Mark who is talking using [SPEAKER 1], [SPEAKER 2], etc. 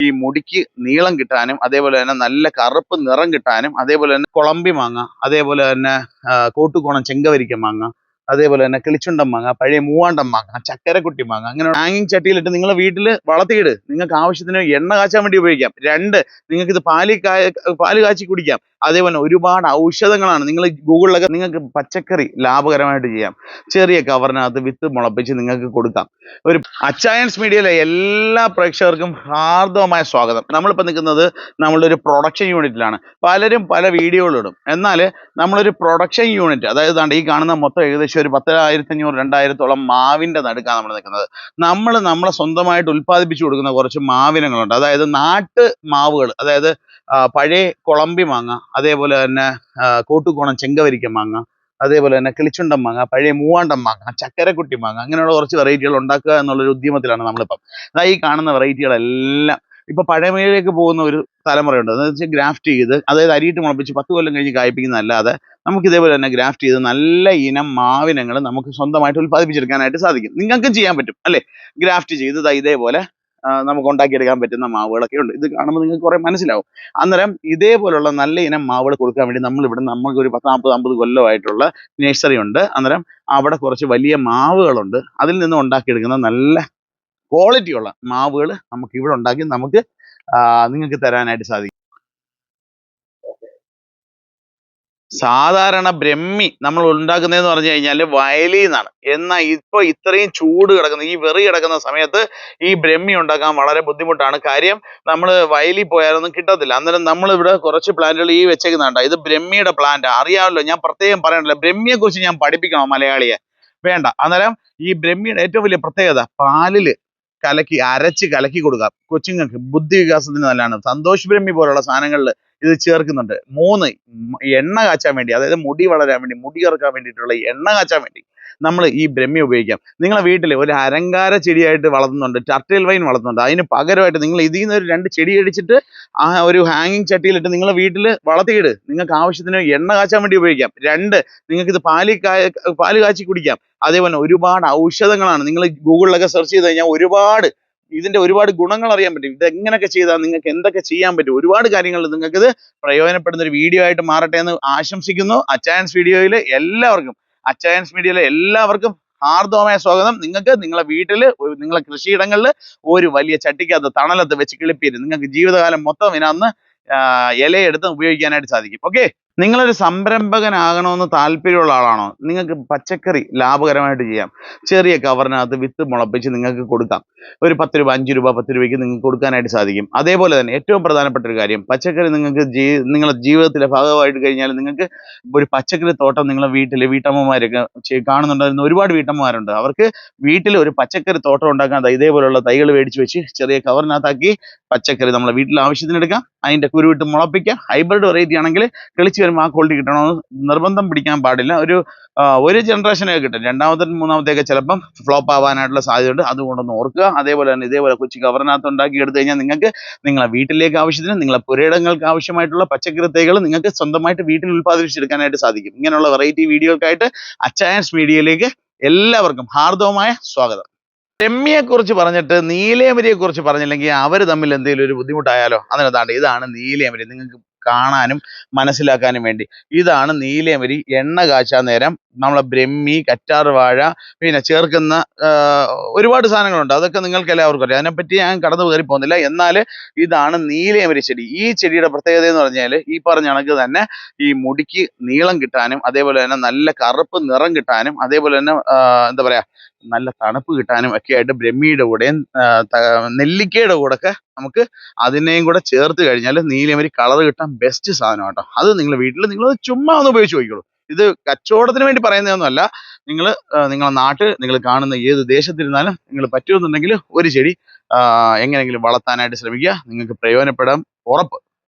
[SPEAKER 1] ഈ മുടിക്ക് നീളം കിട്ടാനും അതേപോലെ തന്നെ നല്ല കറുപ്പ് നിറം കിട്ടാനും അതേപോലെ തന്നെ കുളമ്പി മാങ്ങ അതേപോലെ തന്നെ കോട്ടുകോണം ചെങ്കവരിക്ക മാങ്ങ അതേപോലെ തന്നെ കിളിച്ചുണ്ടൻ മാങ്ങ പഴയ മൂവാണ്ടൻ മാങ്ങ ചക്കരക്കുട്ടി മാങ്ങ അങ്ങനെ ഹാങ്ങിങ് ചട്ടിയിലിട്ട് നിങ്ങളെ വീട്ടിൽ വളർത്തിയിട്. നിങ്ങൾക്ക് ആവശ്യത്തിന് എണ്ണ കാച്ചാൻ വേണ്ടി ഉപയോഗിക്കാം. രണ്ട് നിങ്ങൾക്ക് ഇത് പാൽ കായ പാൽ കാച്ചി കുടിക്കാം. അതേപോലെ ഒരുപാട് ഔഷധങ്ങളാണ്. നിങ്ങൾ ഗൂഗിളിലൊക്കെ നിങ്ങൾക്ക് പച്ചക്കറി ലാഭകരമായിട്ട് ചെയ്യാം. ചെറിയ കവറിനകത്ത് വിത്ത് മുളപ്പിച്ച് നിങ്ങൾക്ക് കൊടുക്കാം. ഒരു അച്ചായൻസ് മീഡിയയിലെ എല്ലാ പ്രേക്ഷകർക്കും ഹാർദവമായ സ്വാഗതം. നമ്മളിപ്പോൾ നിൽക്കുന്നത് നമ്മളുടെ ഒരു പ്രൊഡക്ഷൻ യൂണിറ്റിലാണ് പലരും പല വീഡിയോകളിടും എന്നാൽ നമ്മളൊരു പ്രൊഡക്ഷൻ യൂണിറ്റ് അതായത് ഈ കാണുന്ന മൊത്തം ഏകദേശം ഒരു പത്തായിരത്തി അഞ്ഞൂറ് രണ്ടായിരത്തോളം മാവിന്റെ നടുക്കാണ് നമ്മൾ നിൽക്കുന്നത്. നമ്മൾ നമ്മളെ സ്വന്തമായിട്ട് ഉൽപ്പാദിപ്പിച്ചു കൊടുക്കുന്ന കുറച്ച് മാവിനങ്ങളുണ്ട്. അതായത് നാട്ട് മാവുകൾ അതായത് പഴയ കുളമ്പി മാങ്ങ അതേപോലെ തന്നെ കൂട്ടുകോണം ചെങ്കവരിക്ക മാങ്ങ അതേപോലെ തന്നെ കിളിച്ചുണ്ടൻ മാങ്ങ പഴയ മൂവാണ്ടൻ മാങ്ങ ചക്കരക്കുട്ടി മാങ്ങ അങ്ങനെയുള്ള കുറച്ച് വെറൈറ്റികൾ ഉണ്ടാക്കുക എന്നുള്ളൊരു ഉദ്യമത്തിലാണ് നമ്മളിപ്പം. അതാ ഈ കാണുന്ന വെറൈറ്റികളെല്ലാം ഇപ്പൊ പഴമയിലേക്ക് പോകുന്ന ഒരു തലമുറയുണ്ട്. എന്ന് വെച്ചാൽ ഗ്രാഫ്റ്റ് ചെയ്ത് അതായത് അരിയിട്ട് മുളപ്പിച്ച് പത്ത് കൊല്ലം കഴിഞ്ഞ് കായ്പ്പിക്കുന്നതല്ലാതെ നമുക്ക് ഇതേപോലെ തന്നെ ഗ്രാഫ്റ്റ് ചെയ്ത് നല്ല ഇനം മാവിനങ്ങൾ നമുക്ക് സ്വന്തമായിട്ട് ഉൽപ്പാദിപ്പിച്ചെടുക്കാനായിട്ട് സാധിക്കും. നിങ്ങൾക്കും ചെയ്യാൻ പറ്റും അല്ലേ? ഗ്രാഫ്റ്റ് ചെയ്ത് ഇതേപോലെ നമുക്ക് ഉണ്ടാക്കിയെടുക്കാൻ പറ്റുന്ന മാവുകളൊക്കെ ഉണ്ട്. ഇത് കാണുമ്പോൾ നിങ്ങൾക്ക് കുറെ മനസ്സിലാവും. അന്നേരം ഇതേപോലുള്ള നല്ല ഇനം മാവുകൾ കൊടുക്കാൻ വേണ്ടി നമ്മൾ ഇവിടെ നമുക്ക് ഒരു പത്ത് നാൽപ്പത് അമ്പത് കൊല്ലമായിട്ടുള്ള നേഴ്സറി ഉണ്ട്. അന്നേരം അവിടെ കുറച്ച് വലിയ മാവുകളുണ്ട്. അതിൽ നിന്ന് ഉണ്ടാക്കിയെടുക്കുന്ന നല്ല ക്വാളിറ്റിയുള്ള മാവുകൾ നമുക്ക് ഇവിടെ ഉണ്ടാക്കി നമുക്ക് നിങ്ങൾക്ക് തരാനായിട്ട് സാധിക്കും. സാധാരണ ബ്രഹ്മി നമ്മൾ ഉണ്ടാക്കുന്നതെന്ന് പറഞ്ഞു കഴിഞ്ഞാൽ വയലിൽ നിന്നാണ് എന്നാൽ ഇപ്പൊ ഇത്രയും ചൂട് കിടക്കുന്ന ഈ വെറി കിടക്കുന്ന സമയത്ത് ഈ ബ്രഹ്മി ഉണ്ടാക്കാൻ വളരെ ബുദ്ധിമുട്ടാണ്. കാര്യം നമ്മൾ വയലിൽ പോയാലൊന്നും കിട്ടത്തില്ല. അന്നേരം നമ്മൾ ഇവിടെ കുറച്ച് പ്ലാന്റുകൾ ഈ വെച്ചേക്കുന്നുണ്ട് ഇത് ബ്രഹ്മിയുടെ പ്ലാന്റ് അറിയാമല്ലോ ഞാൻ പ്രത്യേകം പറയണല്ലോ ബ്രഹ്മിയെ കുറിച്ച് ഞാൻ പഠിപ്പിക്കണോ മലയാളിയെ. വേണ്ട. അന്നേരം ഈ ബ്രഹ്മിയുടെ ഏറ്റവും വലിയ പ്രത്യേകത പാലിൽ കലക്കി അരച്ച് കലക്കി കൊടുക്കാം കൊച്ചുങ്ങൾക്ക് ബുദ്ധി വികാസത്തിന് നല്ലതാണ്. സന്തോഷ് ബ്രഹ്മി പോലുള്ള സാധനങ്ങളിൽ ഇത് ചേർക്കുന്നുണ്ട്. മൂന്ന് എണ്ണ കാച്ചാൻ വേണ്ടി അതായത് മുടി വളരാൻ വേണ്ടി മുടി കറക്കാൻ വേണ്ടിയിട്ടുള്ള എണ്ണ കാച്ചാൻ വേണ്ടി നമ്മൾ ഈ ബ്രഹ്മി ഉപയോഗിക്കാം. നിങ്ങളെ വീട്ടിൽ ഒരു അലങ്കാര ചെടിയായിട്ട് വളർത്തുന്നുണ്ട് ടർട്ടിൽ വൈൻ വളർത്തുന്നുണ്ട്. അതിന് പകരമായിട്ട് നിങ്ങൾ ഇതിൽ നിന്ന് ഒരു രണ്ട് ചെടി അടിച്ചിട്ട് ആ ഒരു ഹാങ്ങിങ് ചട്ടിയിലിട്ട് നിങ്ങളെ വീട്ടിൽ വളർത്തിയിട്. നിങ്ങൾക്ക് ആവശ്യത്തിന് എണ്ണ കാച്ചാൻ വേണ്ടി ഉപയോഗിക്കാം. രണ്ട് നിങ്ങൾക്ക് ഇത് പാൽ കായ പാൽ കാച്ചി കുടിക്കാം. അതേപോലെ ഒരുപാട് ഔഷധങ്ങളാണ്. നിങ്ങൾ ഗൂഗിളിലൊക്കെ സെർച്ച് ചെയ്ത് കഴിഞ്ഞാൽ ഒരുപാട് ഇതിന്റെ ഒരുപാട് ഗുണങ്ങൾ അറിയാൻ പറ്റും. ഇത് എങ്ങനെയൊക്കെ ചെയ്താൽ നിങ്ങൾക്ക് എന്തൊക്കെ ചെയ്യാൻ പറ്റും? ഒരുപാട് കാര്യങ്ങൾ നിങ്ങൾക്ക് ഇത് പ്രയോജനപ്പെടുന്ന ഒരു വീഡിയോ ആയിട്ട് മാറട്ടെ എന്ന് ആശംസിക്കുന്നു. അച്ചായൻസ് വീഡിയോയിൽ എല്ലാവർക്കും അച്ചായൻസ് മീഡിയയിലെ എല്ലാവർക്കും ഹാർദവമായ സ്വാഗതം. നിങ്ങൾക്ക് നിങ്ങളെ വീട്ടിൽ നിങ്ങളെ കൃഷിയിടങ്ങളിൽ ഒരു വലിയ ചട്ടിക്കകത്ത് തണലത്ത് വെച്ച് കിളിപ്പീര് നിങ്ങൾക്ക് ജീവിതകാലം മൊത്തം ഇതിനകത്ത് ഇലയെടുത്ത് ഉപയോഗിക്കാനായിട്ട് സാധിക്കും. ഓക്കെ നിങ്ങളൊരു സംരംഭകനാകണമെന്ന് താല്പര്യമുള്ള ആളാണോ? നിങ്ങൾക്ക് പച്ചക്കറി ലാഭകരമായിട്ട് ചെയ്യാം. ചെറിയ കവറിനകത്ത് വിത്ത് മുളപ്പിച്ച് നിങ്ങൾക്ക് കൊടുക്കാം. ഒരു പത്ത് രൂപ അഞ്ച് രൂപ പത്ത് രൂപയ്ക്ക് നിങ്ങൾക്ക് കൊടുക്കാനായിട്ട് സാധിക്കും. അതേപോലെ തന്നെ ഏറ്റവും പ്രധാനപ്പെട്ട ഒരു കാര്യം പച്ചക്കറി നിങ്ങൾക്ക് ജീ നിങ്ങളുടെ ജീവിതത്തിലെ ഭാഗമായിട്ട് കഴിഞ്ഞാൽ നിങ്ങൾക്ക് ഒരു പച്ചക്കറി തോട്ടം നിങ്ങളുടെ വീട്ടിൽ വീട്ടമ്മമാരൊക്കെ കാണുന്നുണ്ടായിരുന്ന ഒരുപാട് വീട്ടമ്മമാരുണ്ട്. അവർക്ക് വീട്ടിൽ ഒരു പച്ചക്കറി തോട്ടം ഉണ്ടാക്കാൻ ഇതേപോലെയുള്ള തൈകൾ മേടിച്ച് വെച്ച് ചെറിയ കവറിനകത്താക്കി പച്ചക്കറി നമ്മളെ വീട്ടിൽ ആവശ്യത്തിന് എടുക്കാം അതിന്റെ കുരുവിട്ട് മുളപ്പിക്കുക. ഹൈബ്രിഡ് വെറൈറ്റി ആണെങ്കിൽ കിളിച്ച് വരുമ്പോൾ ആ ക്വാളിറ്റി കിട്ടണമെന്ന് നിർബന്ധം പിടിക്കാൻ പാടില്ല. ഒരു ഒരു ജനറേഷനൊക്കെ കിട്ടും. രണ്ടാമത്തെ മൂന്നാമത്തെയൊക്കെ ചിലപ്പം ഫ്ലോപ്പ് ആവാനായിട്ടുള്ള സാധ്യതയുണ്ട്. അതുകൊണ്ടൊന്ന് ഓർക്കുക. അതേപോലെ തന്നെ ഇതേപോലെ കൊച്ചു കവറിനകത്ത് ഉണ്ടാക്കി എടുത്തു കഴിഞ്ഞാൽ നിങ്ങൾക്ക് നിങ്ങളെ വീട്ടിലേക്ക് ആവശ്യത്തിന് നിങ്ങളെ പുരയിടങ്ങൾക്ക് ആവശ്യമായിട്ടുള്ള പച്ചക്കറി തൈകൾ നിങ്ങൾക്ക് സ്വന്തമായിട്ട് വീട്ടിൽ ഉൽപ്പാദിപ്പിച്ചെടുക്കാനായിട്ട് സാധിക്കും. ഇങ്ങനെയുള്ള വെറൈറ്റി വീഡിയോക്കായിട്ട് അച്ചായൻസ് മീഡിയയിലേക്ക് എല്ലാവർക്കും ഹാർദവമായ സ്വാഗതം. രമ്യയെ കുറിച്ച് പറഞ്ഞിട്ട് നീലേമരിയെ കുറിച്ച് പറഞ്ഞില്ലെങ്കിൽ അവർ തമ്മിൽ എന്തെങ്കിലും ഒരു ബുദ്ധിമുട്ടായാലോ? അതിനകത്താണ്ട് ഇതാണ് നീലേമരി. നിങ്ങൾക്ക് കാണാനും മനസ്സിലാക്കാനും വേണ്ടി. ഇതാണ് നീലേമരി എണ്ണ കാച്ചാൻ നേരം നമ്മളെ ബ്രഹ്മി കറ്റാർ വാഴ പിന്നെ ചേർക്കുന്ന ഒരുപാട് സാധനങ്ങളുണ്ട്. അതൊക്കെ നിങ്ങൾക്ക് എല്ലാവർക്കും അറിയാം. അതിനെപ്പറ്റി ഞാൻ കടന്നു കയറി പോകുന്നില്ല എന്നാൽ ഇതാണ് നീലയമരി ചെടി. ഈ ചെടിയുടെ പ്രത്യേകത എന്ന് പറഞ്ഞാൽ ഈ പറഞ്ഞ കണക്ക് തന്നെ ഈ മുടിക്ക് നീളം കിട്ടാനും അതേപോലെ തന്നെ നല്ല കറുപ്പ് നിറം കിട്ടാനും അതേപോലെ തന്നെ എന്താ പറയാ നല്ല തണുപ്പ് കിട്ടാനും ഒക്കെ ആയിട്ട് ബ്രഹ്മിയുടെ കൂടെയും നെല്ലിക്കയുടെ കൂടെ ഒക്കെ നമുക്ക് അതിനെയും കൂടെ ചേർത്ത് കഴിഞ്ഞാൽ നീലമരി കളർ കിട്ടാൻ ബെസ്റ്റ് സാധനമാണ് കേട്ടോ അത് നിങ്ങൾ വീട്ടിൽ നിങ്ങൾ ചുമ്മാ ഒന്ന് ഉപയോഗിച്ച് നോക്കിക്കോളൂ. ഇത് കച്ചവടത്തിന് വേണ്ടി പറയുന്നതൊന്നുമല്ല. നിങ്ങൾ നിങ്ങളെ നാട്ടിൽ നിങ്ങൾ കാണുന്ന ഏത് ദേശത്തിരുന്നാലും നിങ്ങൾ പറ്റുമെന്നുണ്ടെങ്കിൽ ഒരു ചെടി എങ്ങനെയെങ്കിലും വളർത്താനായിട്ട് ശ്രമിക്കുക. നിങ്ങൾക്ക് പ്രയോജനപ്പെടും. ഉറപ്പ്.